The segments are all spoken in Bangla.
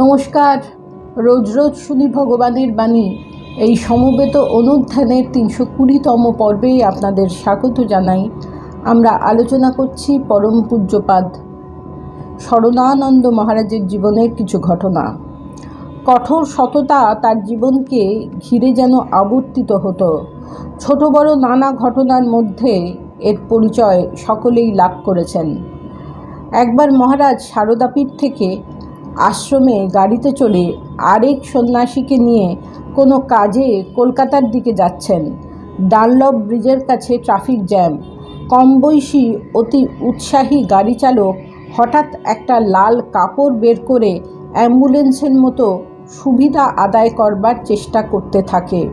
নমস্কার। রোজ রোজ শুনি ভগবানের বাণী। এই সমবেত অনুধ্যানের তিনশো কুড়িতম পর্বেই আপনাদের স্বাগত জানাই। আমরা আলোচনা করছি পরম পূজ্যপাদ শরণানন্দ মহারাজের জীবনের কিছু ঘটনা। কঠোর সততা তার জীবনকে ঘিরে যেন আবর্তিত হতো। ছোট বড় নানা ঘটনার মধ্যে এর পরিচয় সকলেই লাভ করেছেন। একবার মহারাজ সারদাপীঠ থেকে আশ্রমে গাড়িতে চলে আরেক সন্ন্যাসীকে নিয়ে কোনো কাজে কলকাতার দিকে যাচ্ছেন। ডানলপ ব্রিজের কাছে ট্রাফিক জ্যাম। কম বয়সী অতি উৎসাহী গাড়ি চালক হঠাৎ একটা লাল কাপড় বের করে অ্যাম্বুলেন্সের মতো সুবিধা আদায় করবার চেষ্টা করতে থাকে।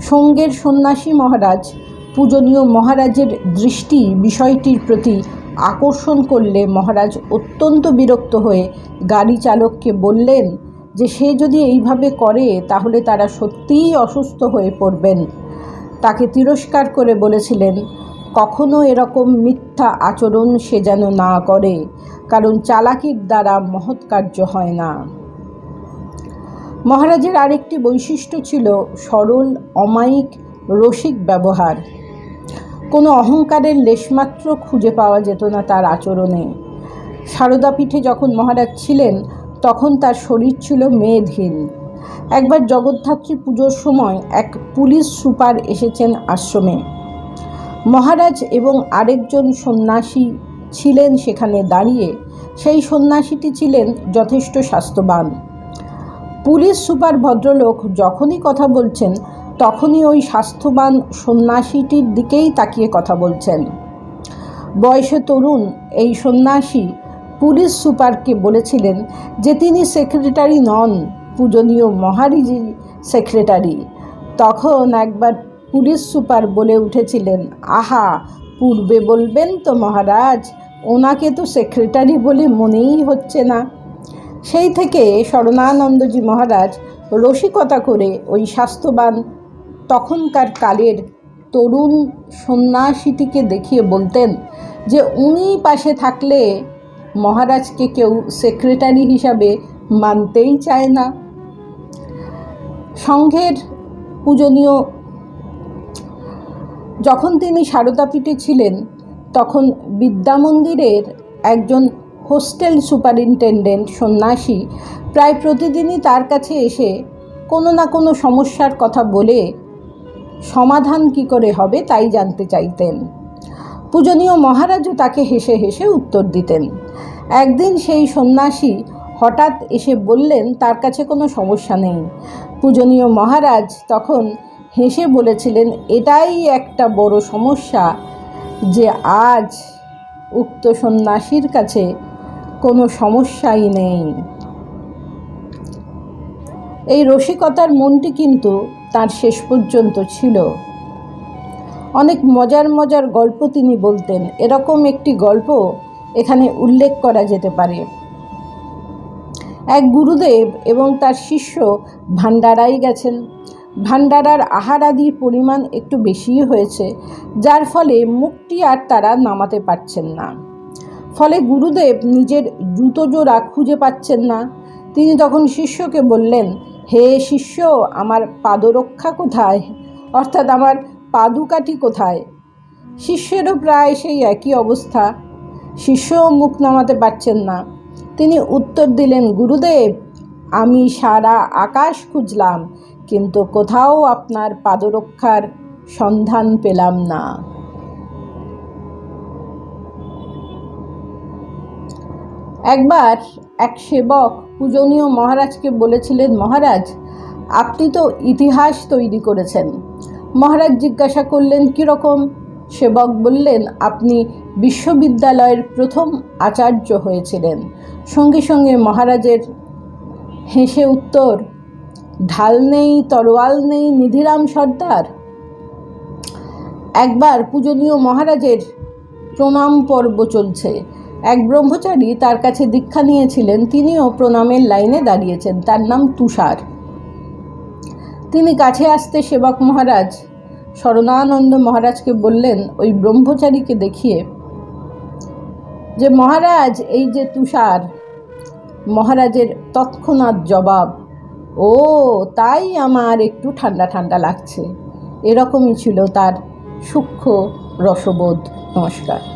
সঙ্গের সন্ন্যাসী মহারাজ, পূজনীয় মহারাজের দৃষ্টি বিষয়টির প্রতি আকর্ষণ করলে মহারাজ অত্যন্ত বিরক্ত হয়ে গাড়ি চালককে বললেন যে সে যদি এইভাবে করে তাহলে তারা সত্যিই অসুস্থ হয়ে পড়বেন। তাকে তিরস্কার করে বলেছিলেন, কখনো এরকম মিথ্যা আচরণ সে যেন না করে, কারণ চালাকির দ্বারা মহৎ কার্য হয় না। মহারাজের আরেকটি বৈশিষ্ট্য ছিল সরল, অমায়িক, রসিক ব্যবহার। কোনো অহংকারের লেশমাত্র খুঁজে পাওয়া যেত না তার আচরণে। সারদাপীঠে যখন মহারাজ ছিলেন, তখন তার শরীর ছিল মেদহীন একবার জগদ্ধাত্রী পুজোর সময় এক পুলিশ সুপার এসেছেন আশ্রমে। মহারাজ এবং আরেকজন সন্ন্যাসী ছিলেন সেখানে দাঁড়িয়ে। সেই সন্ন্যাসীটি ছিলেন যথেষ্ট স্বাস্থ্যবান। পুলিশ সুপার ভদ্রলোক যখনই কথা বলছেন তখনই ওই স্বাস্থ্যবান সন্ন্যাসীটির দিকেই তাকিয়ে কথা বলছেন। বয়সে তরুণ, এই সন্ন্যাসী পুলিশ সুপারকে বলেছিলেন যে তিনি সেক্রেটারি নন, পূজনীয় মহারিজি সেক্রেটারি। তখন একবার পুলিশ সুপার বলে উঠেছিলেন, আহা, পূর্বে বলবেন তো মহারাজ, ওনাকে তো সেক্রেটারি বলে মনেই হচ্ছে না। সেই থেকে শরণানন্দজি মহারাজ রসিকতা করে ওই স্বাস্থ্যবান তখনকার কালের তরুণ সন্ন্যাসীটিকে দেখিয়ে বলতেন যে উনি পাশে থাকলে মহারাজকে কেউ সেক্রেটারি হিসাবে মানতেই চায় না। সংঘের পূজনীয় যখন তিনি সারদাপীঠে ছিলেন, তখন বিদ্যামন্দিরের একজন হোস্টেল সুপারিনটেন্ডেন্ট সন্ন্যাসী প্রায় প্রতিদিনই তার কাছে এসে কোনো না কোনো সমস্যার কথা বলে সমাধান কি করে হবে তাই জানতে চাইতেন। পূজনীয় মহারাজও তাকে হেসে হেসে উত্তর দিতেন, একদিন সেই সন্ন্যাসী হঠাৎ এসে বললেন, তার কাছে কোনো সমস্যা নেই। পূজনীয় মহারাজ তখন হেসে বলেছিলেন, এটাই একটা বড় সমস্যা যে আজ উক্ত সন্ন্যাসীর কাছে কোনো সমস্যাই নেই। এই রসিকতার মনটি কিন্তু তার শেষ পর্যন্ত ছিল। অনেক মজার মজার গল্প তিনি বলতেন। এরকম একটি গল্প এখানে উল্লেখ করা যেতে পারে। এক গুরুদেব এবং তার শিষ্য ভান্ডারাই গেছেন। ভান্ডারার আহার আদির পরিমাণ একটু বেশিই হয়েছে, যার ফলে মুখটি আর তারা নামাতে পারছেন না। ফলে গুরুদেব নিজের জুতো জোড়া খুঁজে পাচ্ছেন না। তিনি তখন শিষ্যকে বললেন হে শিষ্য, আমার পাদরক্ষা কোথায়? অর্থাৎ আমার পাদুকাঠি কোথায়? শিষ্যেরও প্রায় সেই একই অবস্থা। শিষ্যও মুখ নামাতে পারছেন না। তিনি উত্তর দিলেন, গুরুদেব, আমি সারা আকাশ খুঁজলাম, কিন্তু কোথাও আপনার পাদরক্ষার সন্ধান পেলাম না। একবার এক সেবক পূজনীয় মহারাজকে বলেছিলেন, মহারাজ, আপনি তো ইতিহাস তৈরি করেছেন। মহারাজ জিজ্ঞাসা করলেন কীরকম সেবক বললেন, আপনি বিশ্ববিদ্যালয়ের প্রথম আচার্য হয়েছিলেন। সঙ্গে সঙ্গে মহারাজের হেসে উত্তর, ঢাল নেই, তরোয়াল নেই, নিধিরাম সর্দার। একবার পূজনীয় মহারাজের প্রণাম পর্ব চলছে। এক ব্রহ্মচারী তার কাছে দীক্ষা নিয়েছিলেন, তিনিও প্রণামের লাইনে দাঁড়িয়েছেন, তার নাম তুষার। তিনি কাছে আসতে সেবক মহারাজ শরণানন্দ মহারাজকে বললেন, ওই ব্রহ্মচারীকে দেখিয়ে যে মহারাজ, এই যে তুষার, মহারাজের তৎক্ষণাৎ জবাব, ও, তাই আমার একটু ঠান্ডা ঠান্ডা লাগছে। এরকমই ছিল তার সূক্ষ্ম রসবোধ। নমস্কার।